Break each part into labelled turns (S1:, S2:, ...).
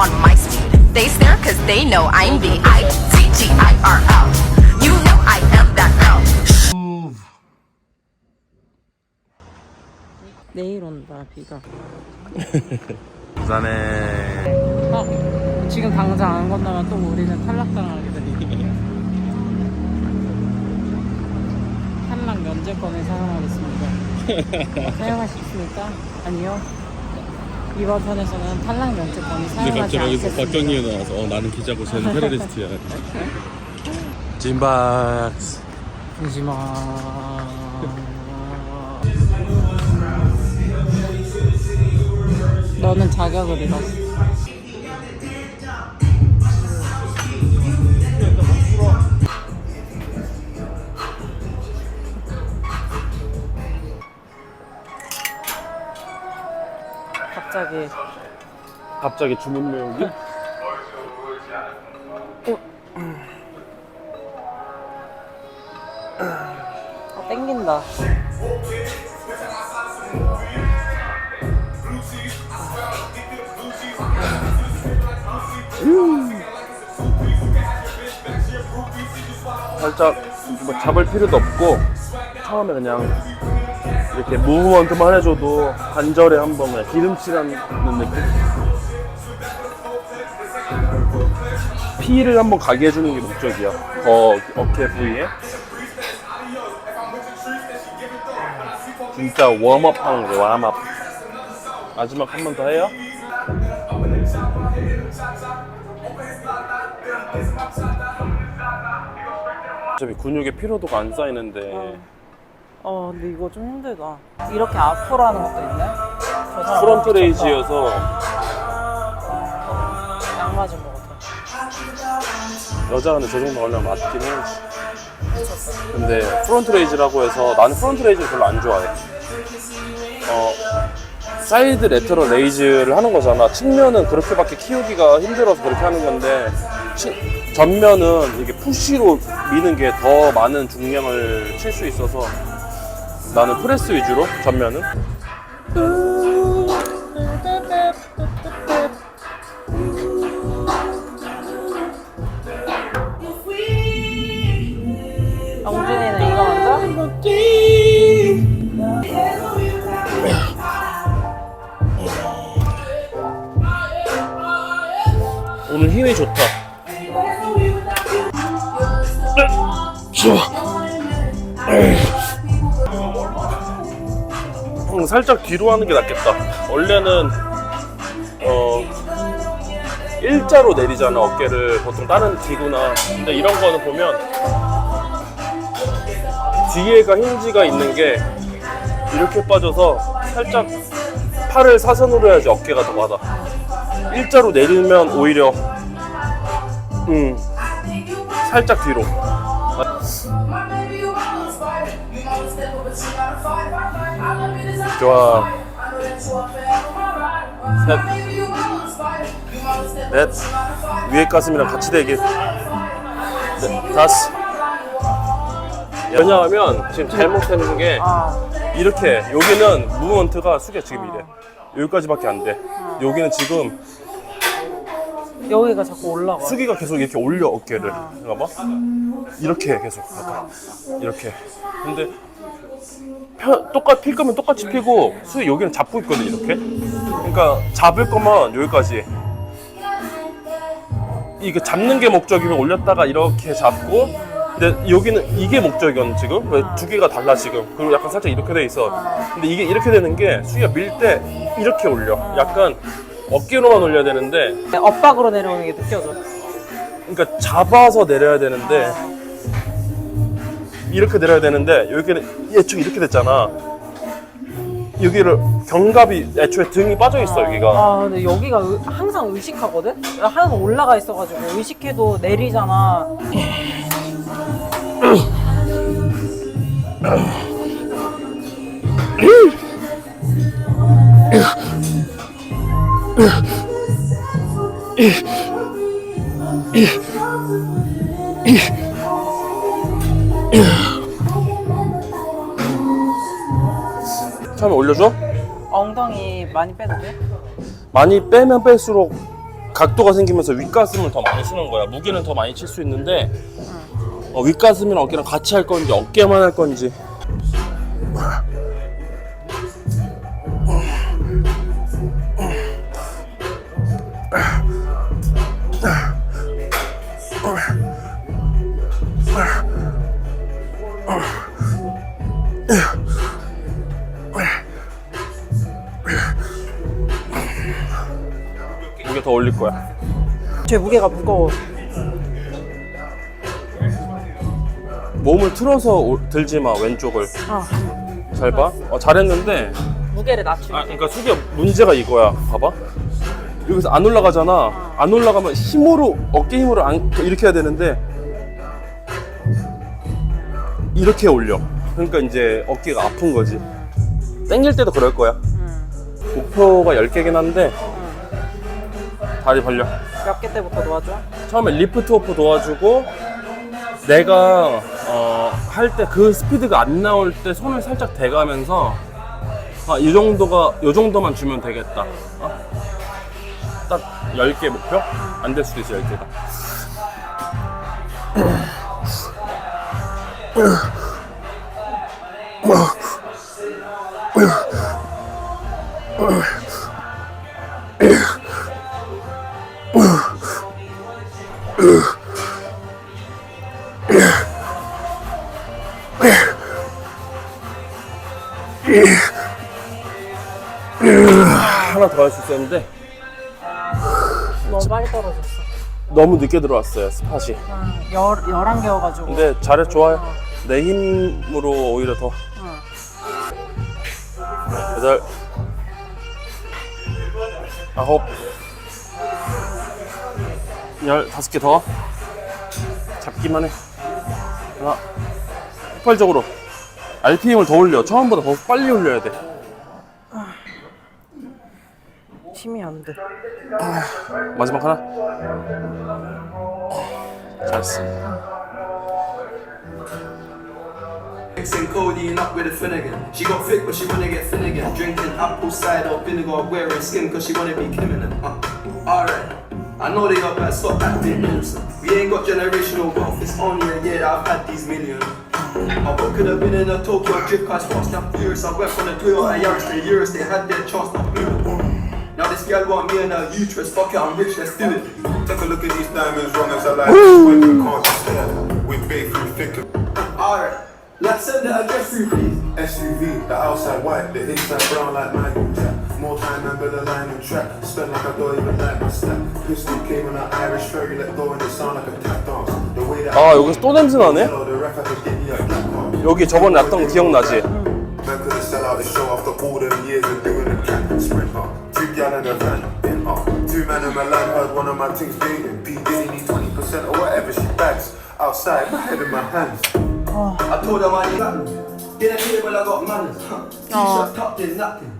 S1: on my speed. They stare cause they know I'm the I-T-G-I-R-L. You know I am that L.
S2: 내일 온다 비가
S3: 부산에
S2: 어? 지금 당장 안 건너면 또 우리는 탈락당하게 돼 탈락 면제권을 사용하겠습니다 사용하십니까? 아니요 이번 편에서는 탈락
S3: 근데
S2: 사용하지
S3: 갑자기
S2: 않겠습니다.
S3: 박경리가 나와서 어 나는 기자고 쟤는 테러리스트야. 찐박스.
S2: 오지마 너는 자격을 잃었어 갑자기.
S3: 갑자기 주문 외우기?
S2: 아, 땡긴다.
S3: 살짝 뭐 잡을 필요도 없고 처음에 그냥 이렇게 무브먼트만 해줘도 관절에 한번 그냥 기름칠하는 느낌? 피를 한번 가게 해주는 게 목적이야 더 어깨 부위에 진짜 웜업 하는 거야 웜업 마지막 한 번 더 해요? 어차피 근육에 피로도가 안 쌓이는데
S2: 어 근데 이거 좀 힘들다 이렇게 앞으로 하는 것도 있네 저 사람
S3: 프론트. 레이지여서
S2: 양 맞은 것 같아
S3: 여자가 근데 저 정도 하려면 맞긴 해. 근데 프론트 레이즈라고 해서 나는 프론트 레이즈를 별로 안 좋아해. 어, 사이드 레터럴 레이즈를 하는 거잖아. 측면은 그렇게밖에 키우기가 힘들어서 그렇게 하는 건데 치- 전면은 이게 푸시로 미는 게 더 많은 중량을 칠 수 있어서 나는 프레스 위주로 전면은
S2: 영준이는 이거 먼저?
S3: 오늘 힘이 좋다. 음, 살짝 뒤로 하는 게 낫겠다. 원래는 어 일자로 내리잖아 어깨를 보통 다른 기구나. 근데 이런 거는 보면 뒤에가 힌지가 있는 게 이렇게 빠져서 살짝 팔을 사선으로 해야지 어깨가 더 받아. 일자로 내리면 오히려 음 살짝 뒤로 좋아. 셋 넷. 위에 가슴이랑 같이 대기. 넷, 다섯. 왜냐하면 지금 잘못되는
S2: 게아
S3: 이렇게 여기는 무브먼트가 숙여 지금 이래. 여기까지밖에 안 돼. 여기는 지금
S2: 여기가 자꾸 올라가.
S3: 수기가 계속 이렇게 올려 어깨를. 봐봐? 이렇게 계속 이렇게. 근데 펴, 똑같 필 거면 똑같이 피고 수기 여기는 잡고 있거든 이렇게. 그러니까 잡을 거면 여기까지. 이거 잡는 게 목적이면 올렸다가 이렇게 잡고 근데 여기는 이게 목적이거든 지금. 왜 두 개가 달라 지금. 그리고 약간 살짝 이렇게 돼 있어. 근데 이게 이렇게 되는 게 수기가 밀 때 이렇게 올려. 약간 어깨로만 올려야 되는데.
S2: 엇박으로 내려오는 게 느껴져.
S3: 그러니까 잡아서 내려야 되는데 이렇게 내려야 되는데 여기는 애초에 이렇게 됐잖아. 여기를 견갑이 애초에 등이 빠져 있어 여기가.
S2: 아 근데 여기가 의- 항상 의식하거든? 항상 올라가 있어가지고 의식해도 내리잖아 엉덩이 많이 돼?
S3: 많이 빼면 뺄수록 각도가 생기면서 윗가슴을 더 많이 쓰는 거야. 무게는 더 많이 칠 수 있는데 어, 윗가슴이랑 어깨랑 같이 할 건지 어깨만 할 건지. 거야.
S2: 제 무게가 무거워.
S3: 몸을 틀어서 오- 들지 마 왼쪽을.
S2: 아,
S3: 잘 봐. 어, 잘했는데.
S2: 무게를 낮추게.
S3: 아, 그러니까 수기야 문제가 이거야. 봐봐. 여기서 안 올라가잖아. 안 올라가면 힘으로 어깨 힘으로 안, 이렇게 해야 되는데 이렇게 올려. 그러니까 이제 어깨가 아픈 거지. 당길 때도 그럴 거야. 목표가 10개긴 한데 다리 벌려.
S2: 몇 개 때부터 도와줘?
S3: 처음에 리프트 오프 도와주고 내가 어, 할 때 그 스피드가 안 나올 때 손을 살짝 대가면서 아, 이 정도가 이 정도만 주면 되겠다. 어? 딱 10개 목표? 안 될 수도 있어 10개가. 하나 더 할 수 있었는데
S2: 너무 빨리 떨어졌어.
S3: 너무 늦게 들어왔어요 스팟이.
S2: 아, 열, 11개여가지고.
S3: 근데 잘해 좋아요. 내 힘으로 오히려 더. 여덟, 아홉, 열 다섯 개 더. 잡기만 해. 하나. 폭발적으로. RPM을 더 올려. 처음보다 더 빨리 올려야 돼.
S2: 힘이 안 돼.
S3: 마지막 하나. 잘했어.
S4: Mixing codeine up with a Finnegan. She got thick, but she wanna get Finnegan. Drinking apple cider vinegar, wearing skin, cause she wanna be Kim in it. Uh, Alright. I know they up and stop acting innocent. We ain't got generational wealth, it's only a year that I've had these millions. I what could have been in a Tokyo drift car, fast and furious. I went from the Toyota Yaris to Eurus, they had their chance, not me. Now this girl want me and her uterus, fuck it, I'm rich, let's do it.
S5: Take a look at these diamonds, wrong as I like. When you can't stand, we big through thick
S4: Alright. Let's send the address through, please.
S5: SUV, the outside white, the inside brown like Michael Jack. More time than Bill line and track. Spent like I don't even like my stack. Pistol came on an Irish ferry, let go and it sound like a tap dance. The way that
S3: 아 여기서 또 냄새 나네?
S5: Hello, the ref, I could get you a black card.
S3: 여기 저번에 났던 거 기억나지?
S5: Man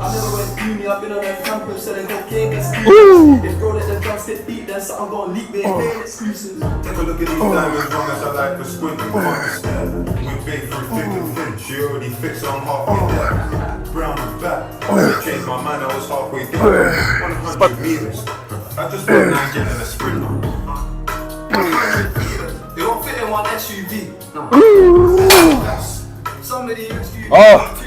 S4: I never went uni, I've been on a campus selling cocaine exclusive. If bro let the drumstick beat, then something gon' leak, they oh. ain't exclusive.
S5: Take a look at these oh. diamonds, wrong as I like to squint and oh. understand. We been through thick and thin, she already fixed on halfway there. Brown and black, I changed my mind, I was halfway there. 100 meters, I just went nine getting a sprint.
S4: They won't fit in one SUV. No. Somebody SUV.
S3: 아.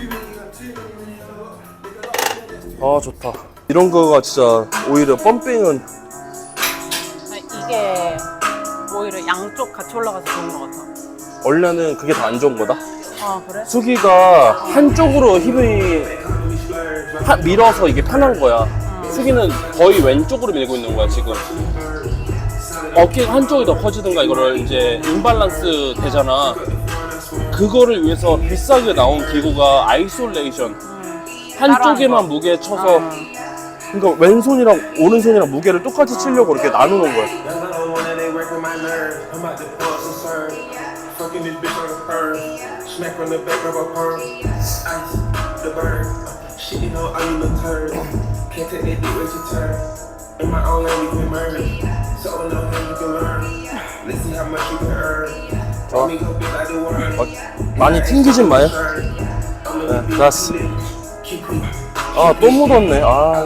S3: 아 좋다. 이런 거가 진짜 오히려 펌핑은
S2: 이게 오히려 양쪽 같이 올라가서 좋은 것 같아.
S3: 원래는 그게 더안 좋은 거다.
S2: 아, 그래?
S3: 수기가 한쪽으로 힙이 파- 밀어서 이게 편한 거야. 수기는 거의 왼쪽으로 밀고 있는 거야 지금. 어깨가 한쪽이 더 커지든가 이거를 이제 임발란스 되잖아. 그거를 위해서 비싸게 나온 기구가 아이솔레이션. 한쪽에만 무게 쳐서 그러니까 왼손이랑 오른손이랑 무게를 똑같이 치려고 이렇게 나누는 거야.
S6: Worm.
S3: 어, 많이 튕기진 마요. 네, 됐어. 아, 또 묻었네. 아,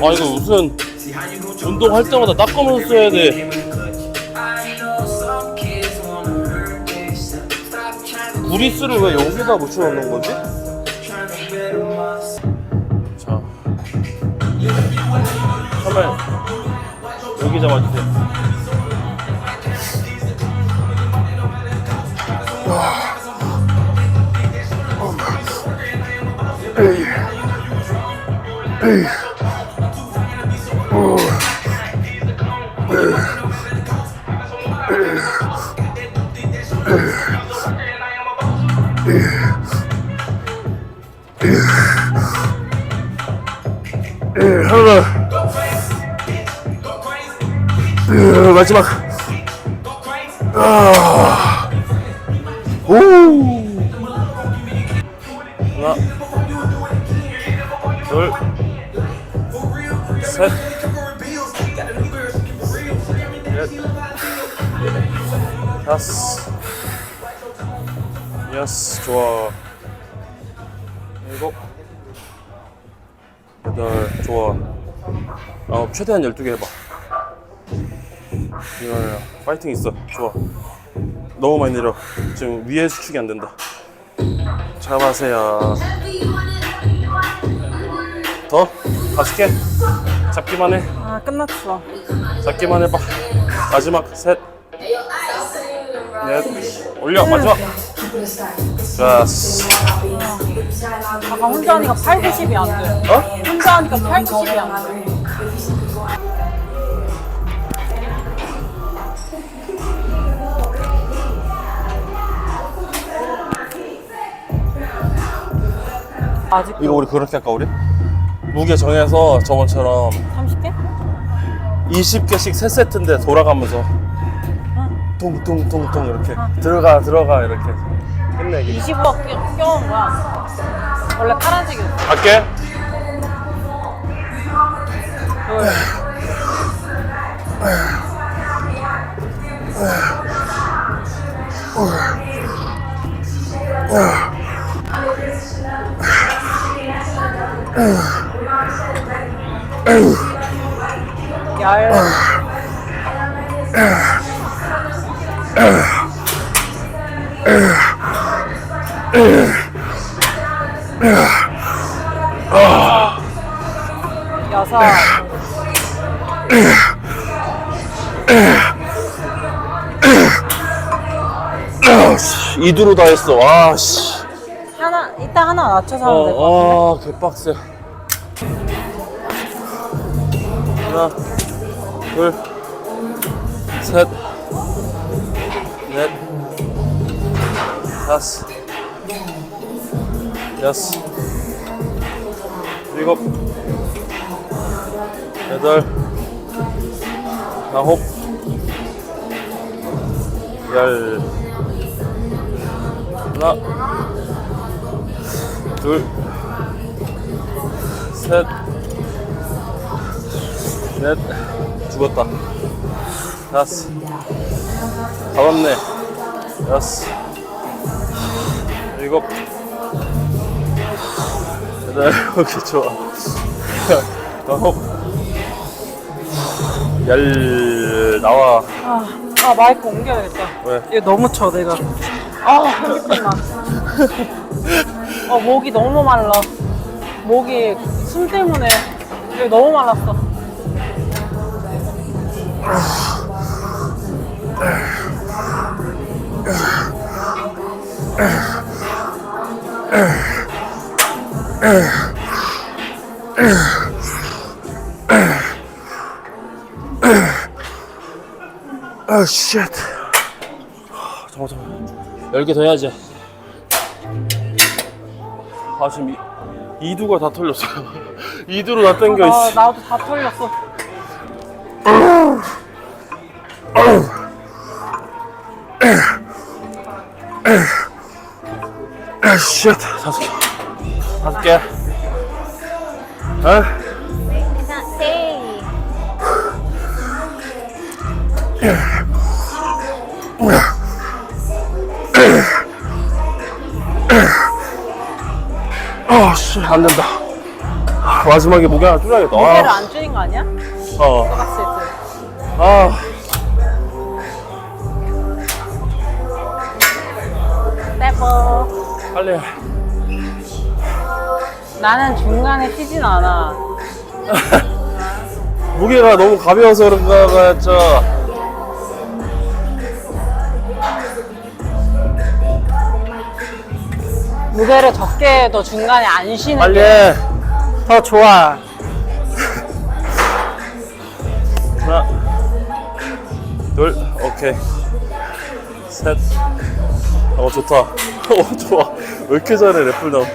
S3: 아 이거 무슨 운동할 때마다 닦으면서 써야 돼. 구리스를 왜 여기다 붙여놓는 거지? 카메라 여기 잡아주세요. 하나, 으, 마지막. 아, 오. 하나, 둘, 셋, 넷, 다섯, 여섯, 좋아. 일곱, 여덟, 좋아. 어, 최대한 12개 해봐. 이거야. 파이팅 있어. 좋아. 너무 많이 내려. 지금 위에 수축이 안 된다. 잡아세요. 더? 개? 잡기만 해.
S2: 아 끝났어.
S3: 잡기만 해봐. 마지막 셋. 넷. 올려. 마지막. 좋았어.
S2: 아까 혼자 하니까 8, 90이 안 돼.
S3: 어?
S2: 혼자 하니까 8, 90이 안 돼. 아직
S3: 이거 우리 그렇게 할까 우리? 무게 정해서 저번처럼
S2: 30개?
S3: 20개씩 3세트인데 돌아가면서 퉁퉁퉁퉁 이렇게 들어가 들어가 이렇게 끝내기
S2: 25가 껴- 껴온 거야. 원래 파란색이었어.
S3: 갈게
S2: 둘. 열. 여섯.
S3: 이두로 다 했어 아씨
S2: 하나 이따 하나 낮춰서 하면 될것 같은데.
S3: 어, 아 개빡세 하나 둘 셋 넷 다섯 여섯 일곱 여덟 아홉 열 하나 둘, 셋, 넷, 죽었다. 다섯, 가봤네. 여섯, 일곱, 여덟, 오케이, 좋아. 아홉, 열, 나와.
S2: 아, 아 마이크 옮겨야겠다.
S3: 왜?
S2: 이거 너무 쳐 내가. 아 현기증나. 어 목이 너무 말라. 목이 숨 때문에 너무 말랐어.
S3: 아, 쉣. 잠깐, 잠깐. 10개 더 해야지. 아 지금 이, 이두가 다 털렸어요. 이두로 다 땡겨.
S2: 아,
S3: 이씨.
S2: 나도 다 털렸어.
S3: 아, 쉣. 다섯 개. 다섯 개. 아? 아, 씨, 안 된다. 아, 마지막에 무게 하나 줄여야겠다.
S2: 무게를
S3: 아,
S2: 안 줄인 거 아니야?
S3: 어. 아,
S2: 빼버.
S3: 빨리.
S2: 나는 중간에 쉬진 않아.
S3: 무게가 너무 가벼워서 그런가 했죠.
S2: 무게를 적게 해도 중간에 안 쉬는
S3: 빨리
S2: 게
S3: 해.
S2: 더 좋아.
S3: 하나, 둘, 오케이. 셋. 어, 좋다. 어, 좋아. 왜 이렇게 잘해, 래플다운.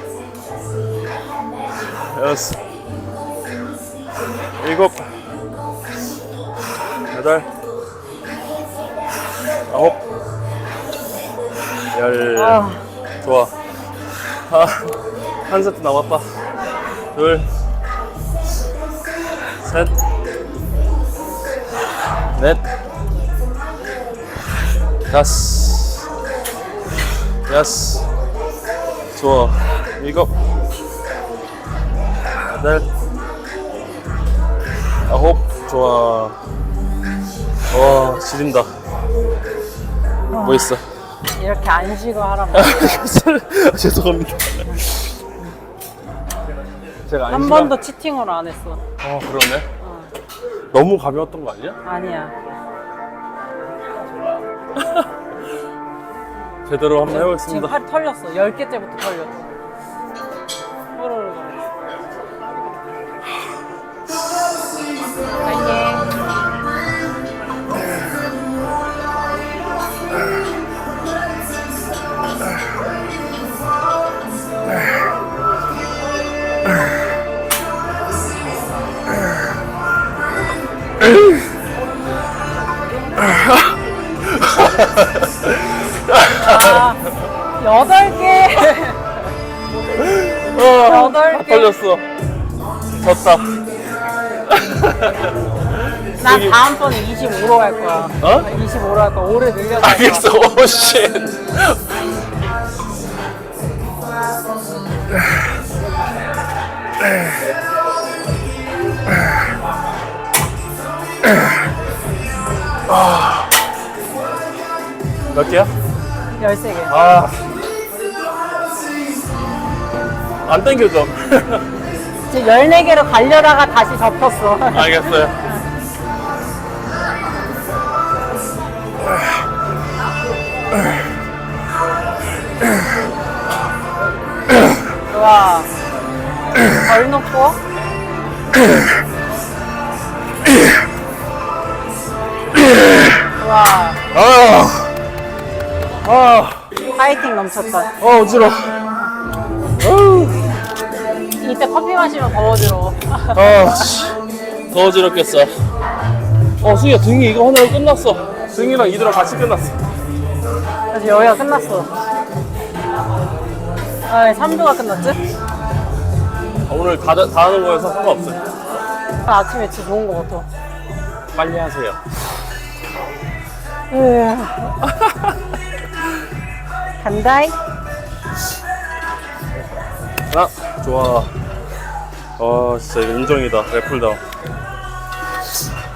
S3: 여섯. 일곱. 여덟. 아홉. 열.
S2: 아,
S3: 좋아. 아, 한 세트 남았다. 둘, 셋, 넷, 다섯, 여섯, 좋아. 일곱, 여덟, 아홉, 좋아. 와, 지린다. 뭐 있어?
S2: 이렇게 안 쉬고 하란 말이야.
S3: 죄송합니다. 제가
S2: 한
S3: 아니지만-
S2: 번도 치팅을 안 했어.
S3: 어 그러네. 너무 가벼웠던 거 아니야?
S2: 아니야.
S3: 제대로 한번
S2: 지금
S3: 해보겠습니다.
S2: 팔이 털렸어. 10개째부터 털렸어.
S3: 다
S2: 개.
S3: 떨렸어. 졌다.
S2: 난 다음번에 25로 갈 거야.
S3: 어?
S2: 25로 할 거야. 올해 늘려서 할 거야.
S3: 알겠어. 오 씨. 몇 개야?
S2: 13개.
S3: 아. 안 땡겨져.
S2: 지금 14개로 가려다가 다시 접혔어.
S3: 알겠어요.
S2: 좋아. 덜 놓고. 좋아.
S3: 아. 아.
S2: 파이팅 넘쳤다.
S3: 어, 어지러워.
S2: 이때 커피 마시면 더 어지러워.
S3: 아, 씨. 더 어지럽겠어. 어, 승희야, 등이 이거 하나로 끝났어. 등이랑 이들랑 같이 끝났어.
S2: 그래서 여기가 끝났어. 아, 3조가 끝났지?
S3: 아, 오늘 다, 다 하는 거여서 상관없어요.
S2: 아침에 진짜 좋은 거 같아.
S3: 빨리 하세요.
S2: 으. 간다이?
S3: 하나, 좋아. 아, 진짜 이거 인정이다. 래플다운.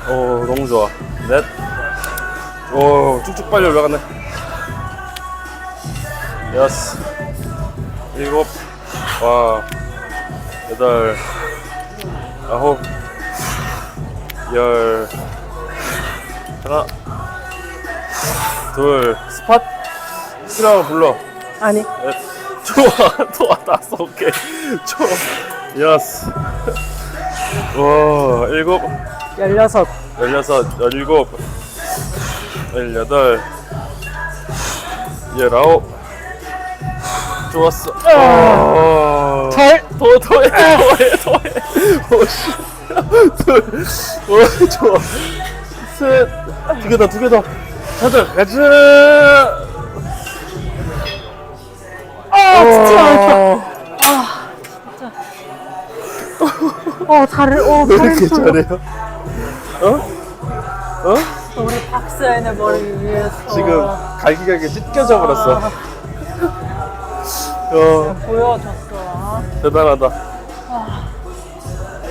S3: 오, 너무 좋아. 넷. 오, 쭉쭉 빨리 올라갔네. 여섯. 일곱. 와. 여덟. 아홉. 열. 하나. 둘. 스팟. 스라고 불러.
S2: 아니.
S3: 넷. 좋아. 좋아. 다섯. 오케이. 좋아. 여섯. 와. 일곱.
S2: 16.
S3: 열여섯, 열일곱, 열여덟, 열아홉, 좋았어. 어.
S2: 잘.
S3: 더 더해 더해 더해. 오씨. 둘. 오 좋아. 셋. 두개더두개 더. 가자 가자.
S2: 진짜 많다.
S3: 어.
S2: 어, 잘해. 어,
S3: 왜 이렇게
S2: 잘했어.
S3: 잘해요? 어?
S2: 우리 박스엔의 머리 위해서.
S3: 지금 갈기갈기 찢겨져 버렸어. 어
S2: 보여줬어.
S3: 대단하다.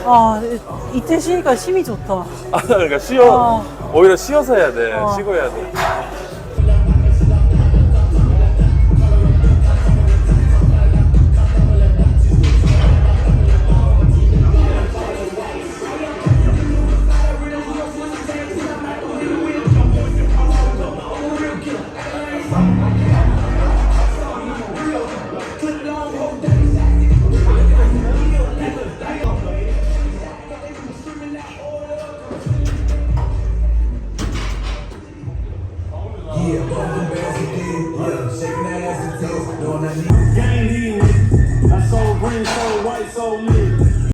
S2: 아, 이- 이틀 쉬니까 힘이 좋다.
S3: 아 그러니까 쉬어
S2: 아.
S3: 오히려 쉬어서 해야 돼.
S2: 어.
S3: 쉬고 해야 돼.